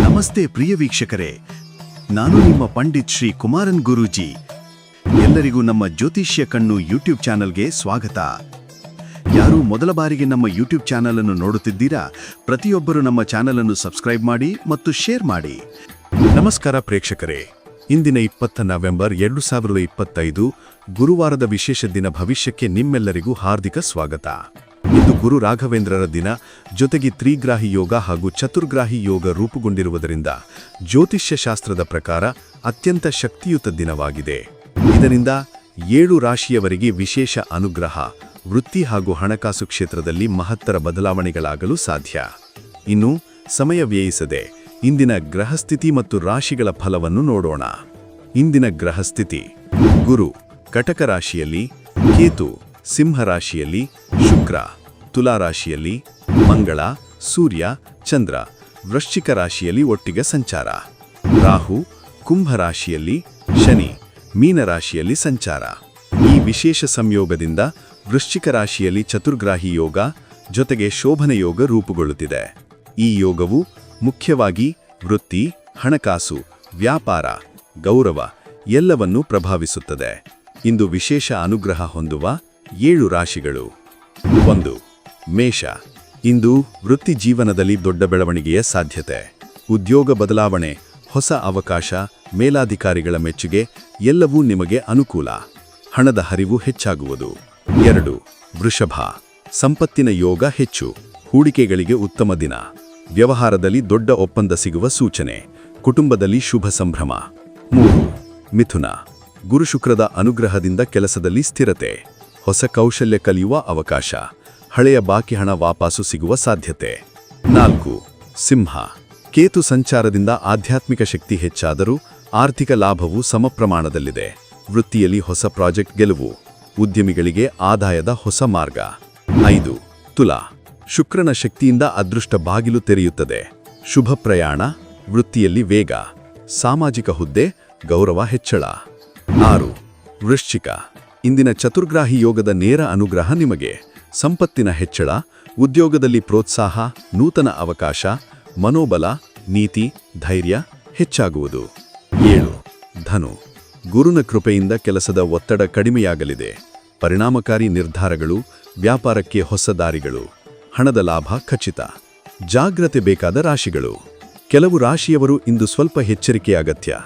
ನಮಸ್ತೆ ಪ್ರಿಯ ವೀಕ್ಷಕರೇ. ನಾನು ನಿಮ್ಮ ಪಂಡಿತ್ ಶ್ರೀ ಕುಮಾರನ್ ಗುರೂಜಿ. ಎಲ್ಲರಿಗೂ ನಮ್ಮ ಜ್ಯೋತಿಷ್ಯ ಕಣ್ಣು ಯೂಟ್ಯೂಬ್ ಚಾನಲ್ಗೆ ಸ್ವಾಗತ. ಯಾರು ಮೊದಲ ಬಾರಿಗೆ ನಮ್ಮ ಯೂಟ್ಯೂಬ್ ಚಾನಲ್ ಅನ್ನು ನೋಡುತ್ತಿದ್ದೀರಾ, ಪ್ರತಿಯೊಬ್ಬರು ನಮ್ಮ ಚಾನಲ್ ಅನ್ನು ಸಬ್ಸ್ಕ್ರೈಬ್ ಮಾಡಿ ಮತ್ತು ಶೇರ್ ಮಾಡಿ. ನಮಸ್ಕಾರ ಪ್ರೇಕ್ಷಕರೇ. ಇಂದಿನ ಇಪ್ಪತ್ತ ನವೆಂಬರ್ ಎರಡು ಸಾವಿರದ ಇಪ್ಪತ್ತೈದು, ಗುರುವಾರದ ವಿಶೇಷ ದಿನ ಭವಿಷ್ಯಕ್ಕೆ ನಿಮ್ಮೆಲ್ಲರಿಗೂ ಹಾರ್ದಿಕ ಸ್ವಾಗತ. ಇಂದು ಗುರು ರಾಘವೇಂದ್ರರ ದಿನ. ಜೊತೆಗೆ ತ್ರಿಗ್ರಾಹಿ ಯೋಗ ಹಾಗೂ ಚತುರ್ಗ್ರಾಹಿ ಯೋಗ ರೂಪುಗೊಂಡಿರುವುದರಿಂದ ಜ್ಯೋತಿಷ್ಯ ಶಾಸ್ತ್ರದ ಪ್ರಕಾರ ಅತ್ಯಂತ ಶಕ್ತಿಯುತ ದಿನವಾಗಿದೆ. ಇದರಿಂದ ಏಳು ರಾಶಿಯವರಿಗೆ ವಿಶೇಷ ಅನುಗ್ರಹ, ವೃತ್ತಿ ಹಾಗೂ ಹಣಕಾಸು ಕ್ಷೇತ್ರದಲ್ಲಿ ಮಹತ್ತರ ಬದಲಾವಣೆಗಳಾಗಲು ಸಾಧ್ಯ. ಇನ್ನು ಸಮಯ ವ್ಯಯಿಸದೆ ಇಂದಿನ ಗ್ರಹಸ್ಥಿತಿ ಮತ್ತು ರಾಶಿಗಳ ಫಲವನ್ನು ನೋಡೋಣ. ಇಂದಿನ ಗ್ರಹಸ್ಥಿತಿ, ಗುರು ಕಟಕ ರಾಶಿಯಲ್ಲಿ, ಕೇತು, ಸಿಂಹ ರಾಶಿಯಲ್ಲಿ, ಶುಕ್ರ. ತುಲಾ ರಾಶಿಯಲ್ಲಿ ಮಂಗಳ, ಸೂರ್ಯ, ಚಂದ್ರ, ವೃಶ್ಚಿಕ ರಾಶಿಯಲ್ಲಿ ಒಟ್ಟಿಗೆ ಸಂಚಾರ. ರಾಹು, ಕುಂಭ ರಾಶಿಯಲ್ಲಿ ಶನಿ, ಮೀನ ರಾಶಿಯಲ್ಲಿ ಸಂಚಾರ. ಈ ವಿಶೇಷ ಸಂಯೋಗದಿಂದ ವೃಶ್ಚಿಕ ರಾಶಿಯಲ್ಲಿ ಚತುರ್ಗ್ರಾಹಿ ಯೋಗ ಜೊತೆಗೆ ಶೋಭನ ಯೋಗ ರೂಪುಗೊಳ್ಳುತ್ತಿದೆ. ಈ ಯೋಗವು ಮುಖ್ಯವಾಗಿ ವೃತ್ತಿ, ಹಣಕಾಸು, ವ್ಯಾಪಾರ, ಗೌರವ ಎಲ್ಲವನ್ನೂ ಪ್ರಭಾವಿಸುತ್ತದೆ. ಇಂದು ವಿಶೇಷ ಅನುಗ್ರಹ ಹೊಂದುವ ಏಳು ರಾಶಿಗಳು. ಒಂದು ಮೇಷ, ಇಂದು ವೃತ್ತಿ ಜೀವನದಲ್ಲಿ ದೊಡ್ಡ ಬೆಳವಣಿಗೆಯ ಸಾಧ್ಯತೆ. ಉದ್ಯೋಗ ಬದಲಾವಣೆ, ಹೊಸ ಅವಕಾಶ, ಮೇಲಾಧಿಕಾರಿಗಳ ಮೆಚ್ಚುಗೆ ಎಲ್ಲವೂ ನಿಮಗೆ ಅನುಕೂಲ. ಹಣದ ಹರಿವು ಹೆಚ್ಚಾಗುವುದು. ಎರಡು, ವೃಷಭ, ಸಂಪತ್ತಿನ ಯೋಗ ಹೆಚ್ಚು. ಹೂಡಿಕೆಗಳಿಗೆ ಉತ್ತಮ ದಿನ. ವ್ಯವಹಾರದಲ್ಲಿ ದೊಡ್ಡ ಒಪ್ಪಂದ ಸಿಗುವ ಸೂಚನೆ. ಕುಟುಂಬದಲ್ಲಿ ಶುಭ ಸಂಭ್ರಮ. ಮೂರು, ಮಿಥುನ ಗುರುಶುಕ್ರದ ಅನುಗ್ರಹದಿಂದ ಕೆಲಸದಲ್ಲಿ ಸ್ಥಿರತೆ. ಹೊಸ ಕೌಶಲ್ಯ ಕಲಿಯುವ ಅವಕಾಶ. ಹಳೆಯ ಬಾಕಿ ಹಣ ವಾಪಸ್ಸು ಸಿಗುವ ಸಾಧ್ಯತೆ. ನಾಲ್ಕು. ಸಿಂಹ. ಕೇತು ಸಂಚಾರದಿಂದ ಆಧ್ಯಾತ್ಮಿಕ ಶಕ್ತಿ ಹೆಚ್ಚಾದರೂ ಆರ್ಥಿಕ ಲಾಭವು ಸಮಪ್ರಮಾಣದಲ್ಲಿದೆ. ವೃತ್ತಿಯಲ್ಲಿ ಹೊಸ ಪ್ರಾಜೆಕ್ಟ್ ಗೆಲುವು. ಉದ್ಯಮಿಗಳಿಗೆ ಆದಾಯದ ಹೊಸ ಮಾರ್ಗ. ಐದು. ತುಲಾ. ಶುಕ್ರನ ಶಕ್ತಿಯಿಂದ ಅದೃಷ್ಟ ಬಾಗಿಲು ತೆರೆಯುತ್ತದೆ. ಶುಭ ಪ್ರಯಾಣ, ವೃತ್ತಿಯಲ್ಲಿ ವೇಗ. ಸಾಮಾಜಿಕ ಹುದ್ದೆ, ಗೌರವ ಹೆಚ್ಚಳ. ಆರು. ವೃಶ್ಚಿಕ. ಇಂದಿನ ಚತುರ್ಗ್ರಾಹಿ ಯೋಗದ ನೇರ ಅನುಗ್ರಹ ನಿಮಗೆ. ಸಂಪತ್ತಿನ ಹೆಚ್ಚಳ, ಉದ್ಯೋಗದಲ್ಲಿ ಪ್ರೋತ್ಸಾಹ, ನೂತನ ಅವಕಾಶ, ಮನೋಬಲ, ನೀತಿ, ಧೈರ್ಯ ಹೆಚ್ಚಾಗುವುದು. ಏಳು. ಧನು. ಗುರುನ ಕೃಪೆಯಿಂದ ಕೆಲಸದ ಒತ್ತಡ ಕಡಿಮೆಯಾಗಲಿದೆ. ಪರಿಣಾಮಕಾರಿ ನಿರ್ಧಾರಗಳು, ವ್ಯಾಪಾರಕ್ಕೆ ಹೊಸ ದಾರಿಗಳು, ಹಣದ ಲಾಭ ಖಚಿತ. ಜಾಗ್ರತೆ ಬೇಕಾದ ರಾಶಿಗಳು. ಕೆಲವು ರಾಶಿಯವರು ಇಂದು ಸ್ವಲ್ಪ ಎಚ್ಚರಿಕೆ ಅಗತ್ಯ.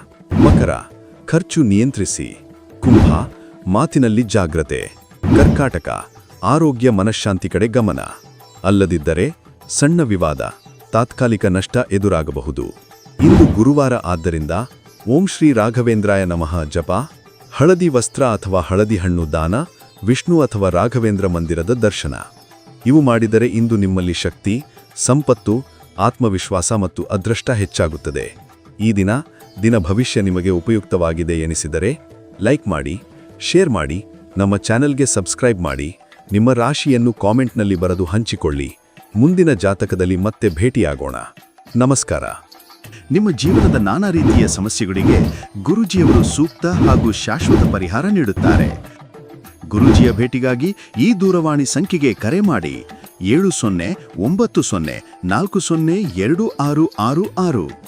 ಮಕರ. ಖರ್ಚು ನಿಯಂತ್ರಿಸಿ. ಕುಂಭ. ಮಾತಿನಲ್ಲಿ ಜಾಗ್ರತೆ. ಕರ್ಕಾಟಕ. ಆರೋಗ್ಯ ಮನಃಶಾಂತಿ ಕಡೆ ಗಮನ. ಅಲ್ಲದಿದ್ದರೆ ಸಣ್ಣ ವಿವಾದ, ತಾತ್ಕಾಲಿಕ ನಷ್ಟ ಎದುರಾಗಬಹುದು. ಇಂದು ಗುರುವಾರ ಆದ್ದರಿಂದ ಓಂ ಶ್ರೀ ರಾಘವೇಂದ್ರಾಯ ನಮಃ ಜಪ, ಹಳದಿ ವಸ್ತ್ರ ಅಥವಾ ಹಳದಿ ಹಣ್ಣು ದಾನ, ವಿಷ್ಣು ಅಥವಾ ರಾಘವೇಂದ್ರ ಮಂದಿರದ ದರ್ಶನ. ಇವು ಮಾಡಿದರೆ ಇಂದು ನಿಮ್ಮಲ್ಲಿ ಶಕ್ತಿ, ಸಂಪತ್ತು, ಆತ್ಮವಿಶ್ವಾಸ ಮತ್ತು ಅದೃಷ್ಟ ಹೆಚ್ಚಾಗುತ್ತದೆ. ಈ ದಿನ ದಿನ ಭವಿಷ್ಯ ನಿಮಗೆ ಉಪಯುಕ್ತವಾಗಿದೆ ಎನಿಸಿದರೆ, ಲೈಕ್ ಮಾಡಿ, ಶೇರ್ ಮಾಡಿ, ನಮ್ಮ ಚಾನೆಲ್ಗೆ ಸಬ್ಸ್ಕ್ರೈಬ್ ಮಾಡಿ. ನಿಮ್ಮ ರಾಶಿಯನ್ನು ಕಾಮೆಂಟ್ನಲ್ಲಿ ಬರೆದು ಹಂಚಿಕೊಳ್ಳಿ. ಮುಂದಿನ ಜಾತಕದಲ್ಲಿ ಮತ್ತೆ ಭೇಟಿಯಾಗೋಣ. ನಮಸ್ಕಾರ. ನಿಮ್ಮ ಜೀವನದ ನಾನಾ ರೀತಿಯ ಸಮಸ್ಯೆಗಳಿಗೆ ಗುರುಜಿಯವರು ಸೂಕ್ತ ಹಾಗೂ ಶಾಶ್ವತ ಪರಿಹಾರ ನೀಡುತ್ತಾರೆ. ಗುರುಜಿಯ ಭೇಟಿಗಾಗಿ ಈ ದೂರವಾಣಿ ಸಂಖ್ಯೆಗೆ ಕರೆ ಮಾಡಿ. ಏಳು ಸೊನ್ನೆ, ಒಂಬತ್ತು ಸೊನ್ನೆ, ನಾಲ್ಕು ಸೊನ್ನೆ, ಎರಡು ಆರು ಆರು ಆರು.